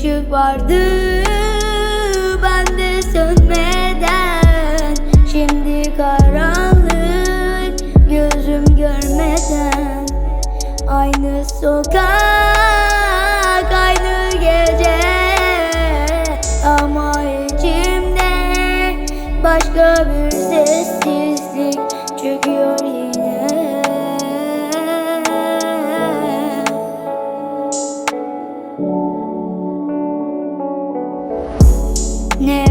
ışığı vardı. Bende sönmeden Şimdi karanlık gözüm görmeden. Aynı sokak aynı gece. Ama içimde başka bir sessizlik çöküyor nie